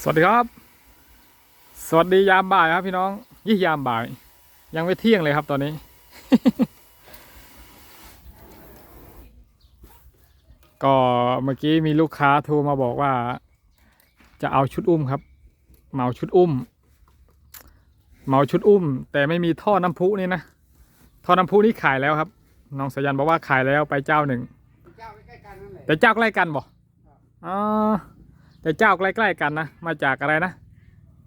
สวัสดีครับ สวัสดียามบ่ายครับพี่น้องยี่ยามบ่าย ยังไม่เที่ยงเลยครับตอนนี้ ก็เมื่อกี้มีลูกค้าโทรมาบอกว่า จะเอาชุดอุ้มครับเหมาชุดอุ้มเหมาชุดอุ้ม แต่ไม่มีท่อน้ำพุนี่นะท่อน้ำพุนี่ขายแล้วครับ น้องสายันบอกว่าขายแล้วไปเจ้าหนึ่งเจ้าใกล้ๆกันนั่นแหละแต่เจ้าใกล้กันบ่อ๋อ แต่เจ้าใกล้ๆกันนะ มาจากอะไรนะ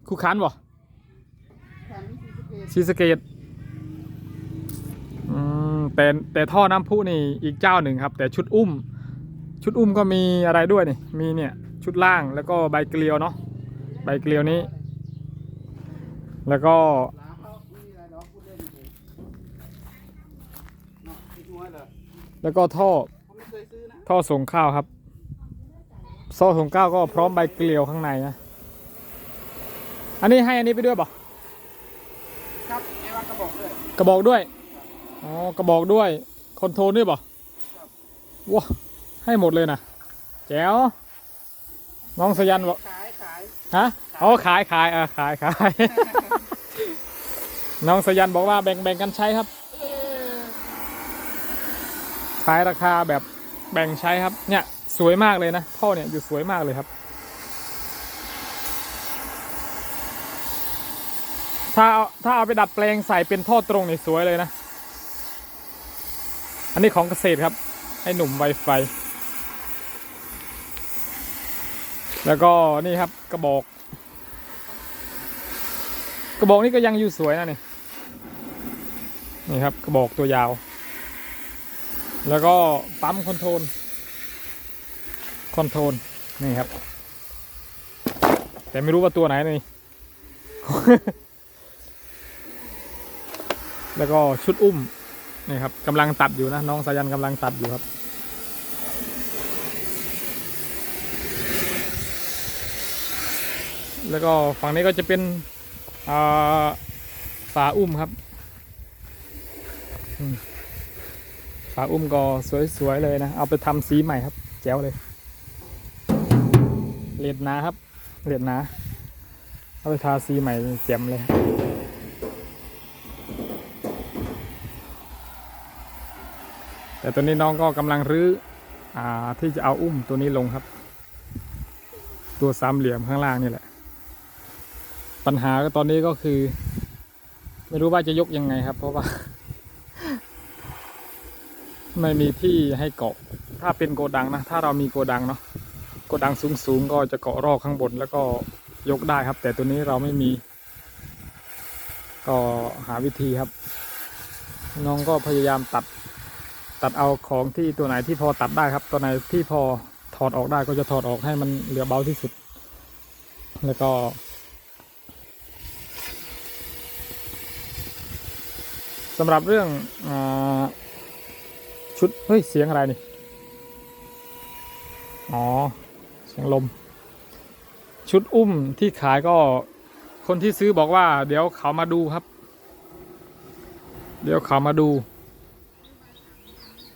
คู่ค้านบ่ชีสเกตซีสเกตอืมแต่แต่ท่อน้ำพุนี่อีกเจ้าหนึ่งครับ แต่ชุดอุ้ม ชุดอุ้มก็มีอะไรด้วยนี่ มีเนี่ยชุดล่างแล้วก็ใบเกลียวเนาะใบเกลียวนี้ แล้วก็แล้วก็ท่อท่อส่งข้าวครับ ท่อส่งข้าวก็พร้อมใบเกลียวข้างในนะ อันนี้ให้อันนี้ไปด้วยบ่ครับไอ้ว่ากระบอกเลยกระบอกด้วยอ๋อกระบอกด้วยคอนโทรลด้วยป่ะว้าให้หมดเลยนะแจ๋วน้องสยันบอกขายขายฮะอ๋อขายขายอะขายขายน้องสยันบอกว่าแบ่งแบ่งกันใช้ครับเออขายราคาแบบแบ่งใช้ครับเนี่ย สวยมากเลยนะ ท่อเนี่ยอยู่สวยมากเลยครับ ถ้าเอาถ้าเอาไปดัดแปลงใส่เป็นท่อตรงนี่สวยเลยนะ อันนี้ของเกษตรครับ ให้หนุ่มไวไฟ แล้วก็นี่ครับกระบอก กระบอกนี่ก็ยังอยู่สวยนะนี่ นี่ครับกระบอกตัวยาว แล้วก็ปั๊มคอนโทรล คอนโทรลนี่ครับ แต่ไม่รู้ว่าตัวไหนนี่ แล้วก็ชุดอุ้มนี่ครับกำลังตัดอยู่นะน้องสายันกำลังตัดอยู่ครับแล้วก็ฝั่งนี้ก็จะเป็นอ่าฝาอุ้มครับฝาอุ้มก็สวยๆเลยนะ เอาไปทำสีใหม่ครับ แจ๋วเลย เลดนาครับ เลดนาเอาไปทาสีใหม่แจ่มเลยแต่ตัวนี้น้องก็กำลังรื้ออที่จะเอาอุ้มตัวนี้ลงครับ ตัวสามเหลี่ยมข้างล่างนี่แหละ ปัญหาก็ตอนนี้ก็คือ ไม่รู้ว่าจะยกยังไงครับ เพราะว่า ไม่มีที่ให้เกาะ ถ้าเป็นโกดังนะ ถ้าเรามีโกดังเนาะ กดังสูงๆ ก็จะเกาะรอกข้างบนแล้วก็ยกได้ครับ แต่ตัวนี้เราไม่มี ก็หาวิธีครับ น้องก็พยายามตัด ตัดเอาของที่ตัวไหนที่พอตัดได้ครับ ตัวไหนที่พอถอดออกได้ก็จะถอดออกให้มันเหลือเบาที่สุด แล้วก็สำหรับเรื่องอชุด เฮ้ย เสียงอะไรนี่ อ๋อ สียงลม ชุดอุ้มที่ขายก็คนที่ซื้อบอกว่า เดี๋ยวเขามาดูครับ เดี๋ยวเขามาดู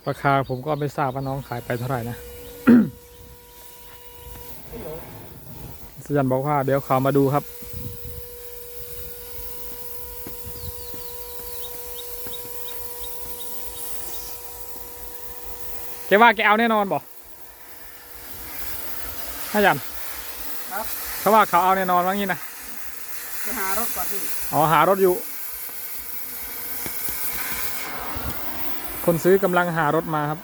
ราคาผมก็ไม่ทราบว่าน้องขายไปเท่าไหร่นะสยันบอกว่าเดี๋ยวเขามาดูครับแกว่าแกเอาแน่นอนบ่ ถ้ายันครับเขาว่าเขาเอาแน่นอนว่างี้นะจะหารถก่อนพี่อ๋อหารถอยู่ คนซื้อกำลังหารถมาครับ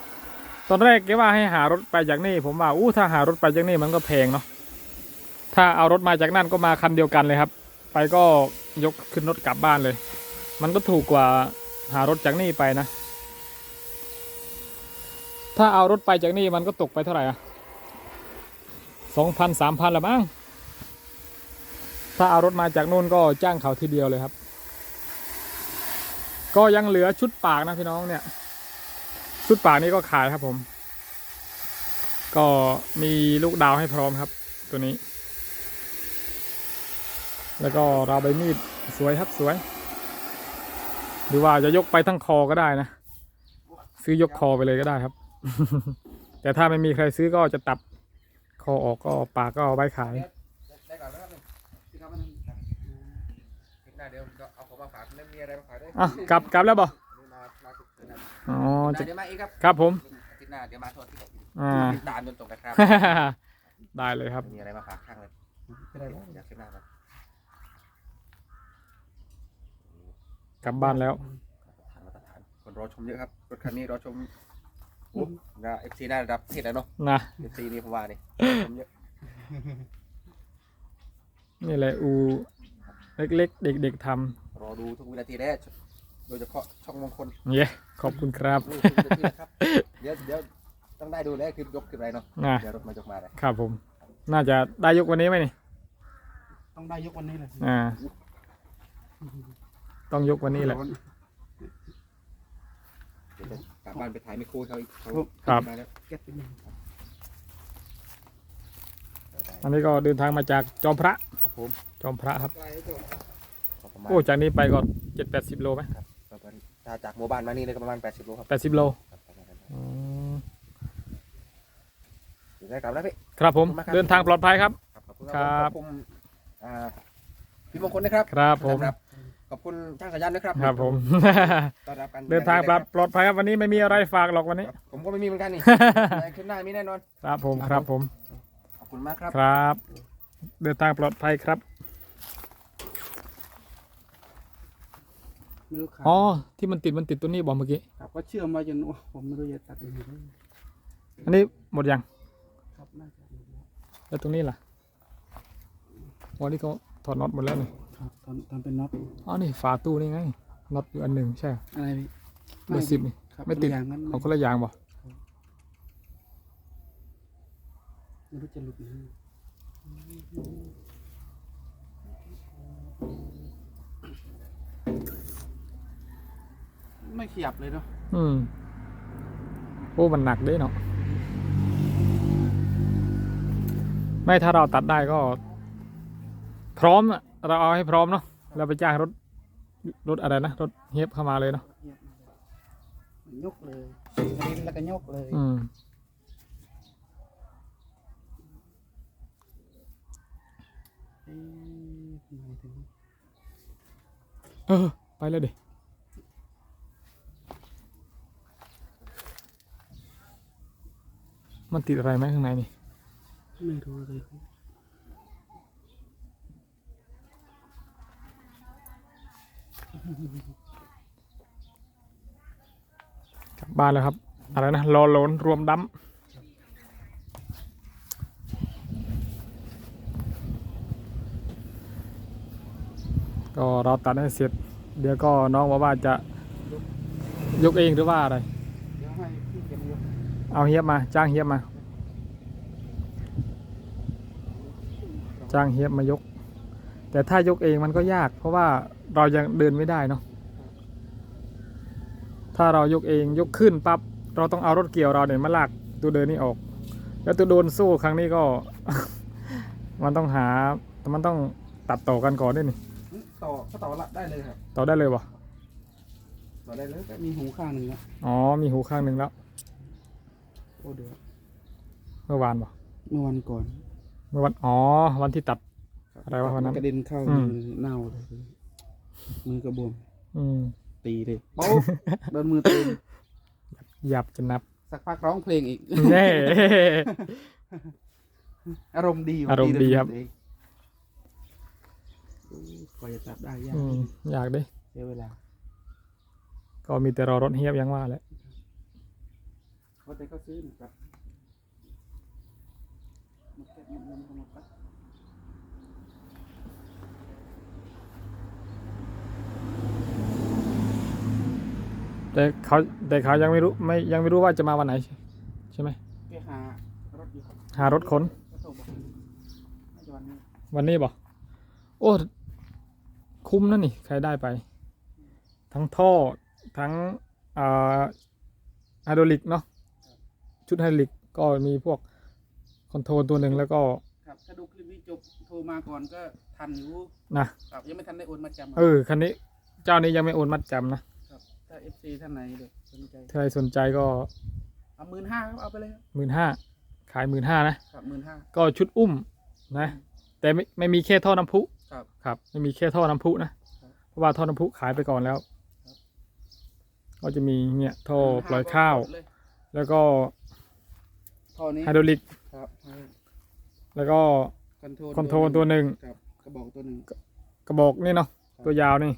ตอนแรกแกว่าให้หารถไปจากนี่ ผมว่าอู้ถ้าหารถไปจากนี่มันก็แพงเนาะถ้าเอารถมาจากนั่นก็มาคันเดียวกันเลยครับ ไปก็ยกขึ้นรถกลับบ้านเลย มันก็ถูกกว่าหารถจากนี่ไปนะ ถ้าเอารถไปจากนี่มันก็ตกไปเท่าไหร่อะ สองพันสามพันละมั้งถ้าเอารถมาจากนู่นก็จ้างเขาทีเดียวเลยครับ ก็ยังเหลือชุดปากนะพี่น้องเนี่ย ชุดปากนี้ก็ขายครับผม ก็มีลูกดาวให้พร้อมครับ ตัวนี้ แล้วก็ราใบมีดสวยครับสวย หรือว่าจะยกไปทั้งคอก็ได้นะ ซื้อยกคอไปเลยก็ได้ครับ แต่ถ้าไม่มีใครซื้อก็จะตัด คอออกก็ปากก็เอาใบขายได้ก่อนนะครับพี่ครับมันเดียวเอาของมาฝากเล่มมีอะไรมาฝากด้วยอะกลับกลับแล้วบ่อ๋อจะดี๋ยมครับครับผมติตหน้าเดี๋ยวมาทั่วบอ่าตามจนจบนะครับ ได้เลยครับกครับกลับบ้านแล้ว คนรอชมเยอะครับรถคันนี้รอชม โอ้นะเอฟซีน่าระดับประเทศแล้วเนาะนะ เอฟซีนี่ผมว่านี่ชมเยอะนี่แหละอูเล็กๆ เด็กๆทรอดูทุกวินาทีแล้วโดยเฉพาะช่องมงคลำเย้ขอบคุณครับดูทุกวินาทีนะครับเดี๋ยวเดี๋ยวต้องได้ดูแล้วคือยกคืออะไรเนาะนะ เดี๋ยวรถมายกมาเลยครับผม น่าจะได้ยกวันนี้ไหมนี่ต้องได้ยกวันนี้เลยอ่า ต้องยกวันนี้แหละเดี๋ยวจะก ลับบ้านไปถ่ายไมโครเขาอีกเขาครับ มาแล้วเก็บเป็นยังอันนี้ก็เดินทางมาจากจอมพระ ครับผมจอมพระครับ ไกลแล้วจ้ะประมาณโอ้ จากนี้ไปก็เจ็ดแปดสิบโลไหมประมาณถ้าจากหมู่บ้านมานี่เลยก็ประมาณ80โลครับแปดสิบโลครับประมาณนั้นอืมเดี๋ยวได้กลับแล้วพี่ ครับผม ขอบคุณมากครับ เดินทางปลอดภัยครับ ครับขอบคุณครับขอบคุณอ่าพี่มงคลนะครับ ครับผมครับ ขอบคุณช่างสายันนะครับครับผม ต้อนรับกันเดินทางปลอดปลอดภัยครับวันนี้ไม่มีอะไรฝากหรอกวันนี้ ครับผมก็ไม่มีเหมือนกันนี่ขึ้นหน้ามีแน่นอน ครับผมครับผมขอบคุณมากครับ ครับ เดินทางปลอดภัยครับไม่รู้ขาดอ๋อที่มันติดมันติดตัวนี้บอกเมื่อกี้ครับก็เชื่อมมาจนโอ้ผมไม่รู้จะตัดยังไงเลยอันนี้หมดยังครับน่าจะหมดแล้วแล้วตรงนี้ล่ะวันนี้เขาถอดน็อตหมดแล้วนี่ ครับตอนตอนเป็นน็อตอ๋อนี่ฝาตู้นี่ไงน็อตอยู่อันหนึ่งใช่อะไรพี่เบอร์สิบนี่ครับไม่ติดอย่างนั้นของคนละอย่างบ่ไม่รู้จะหลุดยังไงไม่ขยับเลยเนาะอืมโอ้มันหนักเด้เนาะไม่ถ้าเราตัดได้ก็ พร้อมอะ เราเอาให้พร้อมเนาะเราไปจ้างรถรถอะไรนะรถเฮฟเข้ามาเลยเนาะเงียบเลยยกเลยรินแล้วก็ยกเลยอืมเอ๊ะทำไมถึงเออไปเลยดิมันติดอะไรไหมข้างในนี่ ไม่รู้เลย กลับบ้านแล้วครับ อะไรนะรอโลนรวมดั้มก็เราตัดให้เสร็จ เดี๋ยวก็น้องบอกว่าจะยกเองหรือว่าอะไรเดี๋ยวให้พี่เก็บยกเอาเฮียบมา จ้างเฮียบมา จ้างเฮียบมายก แต่ถ้ายกเองมันก็ยาก เพราะว่าเรายังเดินไม่ได้เนาะถ้าเรายกเองยกขึ้นปั๊บเราต้องเอารถเกี่ยวเราเนี่ยมาลากตัวเดินนี่ออก แล้วตัวโดนสู้ครั้งนี้ก็ มันต้องหา มันต้องตัดต่อกันก่อนด้วยนี่หึต่อก็ต่อละได้เลยครับต่อได้เลยบ่ต่อได้เลยแต่มีหูข้างหนึ่งแล้วอ๋อมีหูข้างหนึ่งแล้วโอ้เดี๋ยวเมื่อวานบ่เมื่อวันก่อน เมื่อวันอ๋อวันที่ตัด อะไรวะวันนั้น กระเด็นเข้าอืมมือเน่าเลยมือกระบวมอืมตีเลยโป๊ะโดนมือตีหยับจะนับสักพักร้องเพลงอีกแน่ อารมณ์ดีว่ะอารมณ์ดีครับ ตีด้วยตัวเองกว่าจะตัดได้ยากอืมอยากดิเสียเวลาก็มีแต่รอรถเฮียบยังว่าแหละเขาแต่ก็ซื้อนะครับมาเก็บมันลงเข้ามา แต่เขาแต่เขายังไม่รู้ไม่ยังไม่รู้ว่าจะมาวันไหน ใช่ไหมไปหารถอยู่ครับหารถขนก็โทรบอกน่าจะวันนี้วันนี้บอกโอ้คุ้มนะนี่ใครได้ไป ทั้งท่อทั้งอ่าไฮดรอลิกเนาะชุดไฮดรอลิกก็มีพวกคอนโทรลตัวหนึ่งแล้วก็ครับถ้าดูคลิปนี้จบโทรมาก่อนก็ทันอยู่นะ ครับยังไม่ทันได้โอนมาจำเออคันนี้เจ้านี้ยังไม่โอนมัดจำนะครับถ้า เอฟซีท่านไหนเด็กสนใจถ้าใครสนใจก็เอาหมื่นห้าครับเอาไปเลยครับหมื่นห้าขายหมื่นห้านะ ครับหมื่นห้า ก็ชุดอุ้มนะ แต่ไม่ไม่มีแค่ท่อน้ำพุครับครับ ไม่มีแค่ท่อน้ำพุนะ ครับะว่าท่อน้ำพุขายไปก่อนแล้วก็จะมีเนี่ยท่อปล่อยข้าวเลยแล้วก็ท่อนี้ไฮดรอลิก ครับแล้วก็ คอนโทรลคอนโทรลตัวหนึ่ง ครับกระบอกตัวหนึ่ง กระบอกนี่เนาะตัวยาวนี่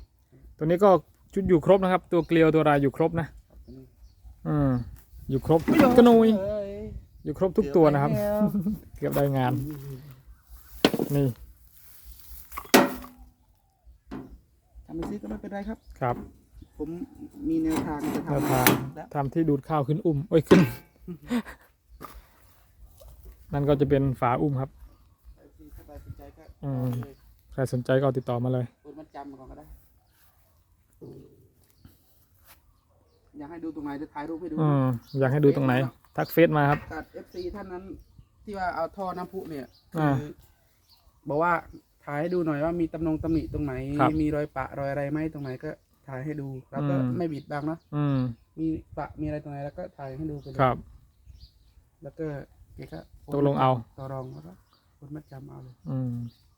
ตัวนี้ก็ ชุดอยู่ครบนะครับ ตัวเกลียวตัวรายอยู่ครบนะครับตัวนี้อืมอยู่ครบกระนุยเอ้ยอยู่ครบทุกตัวนะครับเดี๋ยวเกือบได้งาน นี่ทำไปซิก็ไม่เป็นไรครับ ครับ ผมมีแนวทางจะแนวทำทางแล้วทำที่ดูดข้าวขึ้นอุ้มโอ้ยขึ้น นั่นก็จะเป็นฝาอุ้มครับถ้าใครสนใจก็อืมเลยใครสนใจก็ติดต่อมาเลยโอนมัดจำมาก่อนก็ได้ อยากให้ดูตรงไหนจะถ่ายรูปให้ดูอืมอยากให้ดูตรงไหน ทักเฟซมาครับกับเอฟซีท่านนั้น ที่ว่าเอาท่อน้ำพุเนี่ยอ่าคือบอกว่าถ่ายให้ดูหน่อยว่ามีตำนงตำหนิตรงไหน ครับมีรอยปะรอยอะไรไหมตรงไหนก็ถ่ายให้ดู แล้วก็อืม ไม่บิดบังเนาะอืมมีปะมีอะไรตรงไหนแล้วก็ถ่ายให้ดูไปเลยครับ แล้วก็เก๋ก็โนตกลงเอา ต่อรองแล้วก็โอนมัดจำเอาเลยอืม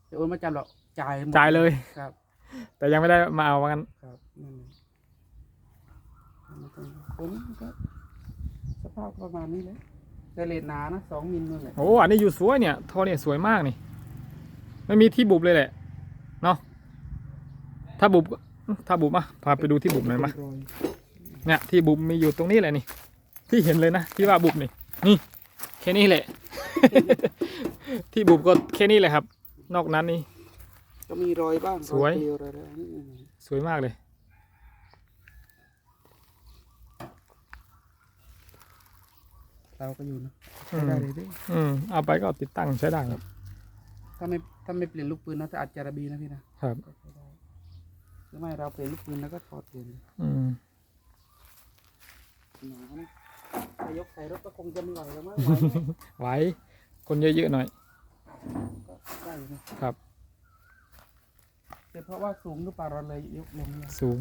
จะโอนมัดจำหรอกจ่ายหมดจ่ายเลย ครับ แต่ยังไม่ได้มาเอาว่างั้นครับ นั่นเลยผมก็สภาพประมาณนี้เลยแต่เลนหนานะสองมิลนั่นแหละโอ้อันนี้อยู่สวยเนี่ยท่อเนี่ยสวยมากนี่ ไม่มีที่บุบเลยแหละเนาะถ้าบุบก็ถ้าบุบอะพาไปดูที่บุบหน่อยมาเป็นรอยเนี่ยที่บุบมีอยู่ตรงนี้แหละนี่ที่เห็นเลยนะที่ว่าบุบนี่นี่แค่นี้แหละ ที่บุบก็แค่นี้แหละครับ นอกนั้นนี่ก็มีรอยบ้างสวยรอเกลียวอะไรๆนี่สวยมากเลย เราก็อยู่นะอืใช้มได้เลยดิอืมเอาไปก็ติดตั้งใช้ได้ครับ ถ้าไม่ถ้าไม่เปลี่ยนลูกปืนนะถ้าอัดจาระบีนะพี่นะครับ ก็ใช้ได้หรือไม่เราเปลี่ยนลูกปืนแล้วก็ถอดเปลี่ยนอืม หนานะถ้ายกใส่รถก็คงจะไม่ไหวแล้วมั้งไหวไหม ไว้ คนเยอะๆหน่อย ก็ได้อยู่นะครับแต่เพราะว่าสูงหรือเปล่าเราเลยยกลงเนี่ยสูง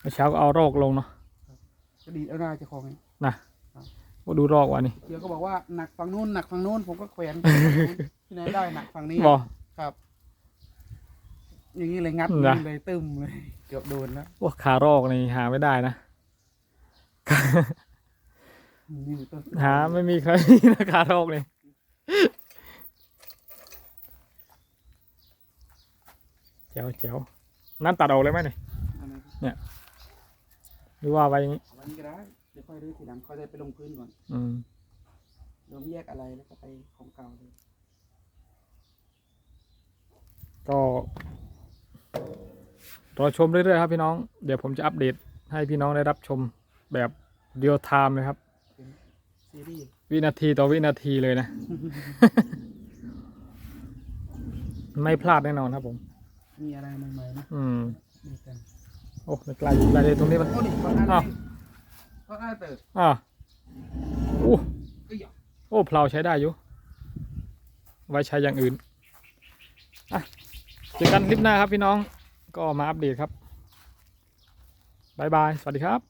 เมื่อเช้าก็เอารอกลงเนาะ กระดีดเอาหน้าเจะของไงนะ ว่าดูรอกว่ะนี่เดี๋ยวก็บอกว่าหนักฝั่งนู้นหนักฝั่งนู้นผมก็แขวนที่ไหนได้หนักฝั่งนี้บอกครับ อย่างนี้เลยงัดนะเลยตึมเลยเกือบโดนแล้วว่าขารอกนี่หาไม่ได้นะนี่ต้นหาไม่มีใครนะขารอกเลยแจ๋วแจ๋วนั่นตัดออกเลยไหมเนี่ยอะไรหรือว่าไว้อย่างนี้ เอาไว้นี่ก็ได้เดี๋ยวค่อยรื้อทีหลังค่อยได้ไปลงพื้นก่อนอืมรวมแยกอะไรแล้วก็ไปของเก่าเลยก็รอชมเรื่อยๆครับพี่น้อง เดี๋ยวผมจะอัปเดตให้พี่น้องได้รับชมแบบเรียลไทม์เลยครับ เป็นซีรีส์วินาทีต่อวินาทีเลยนะ ไม่พลาดแน่นอนครับผม มีอะไรใหม่ๆนะอืมดีกันโอ้ไม่ไกลอยู่ไกลเลยตรงนี้มัน โอ้ดิก็ได้อ้าว ก็ได้เติร์ดอ่าโอ้ก็หยอกโอ้เพลาใช้ได้อยู่ ไว้ใช้อย่างอื่นอะเจอกันคลิปหน้าครับพี่น้องก็มาอัปเดตครับบายบาย สวัสดีครับ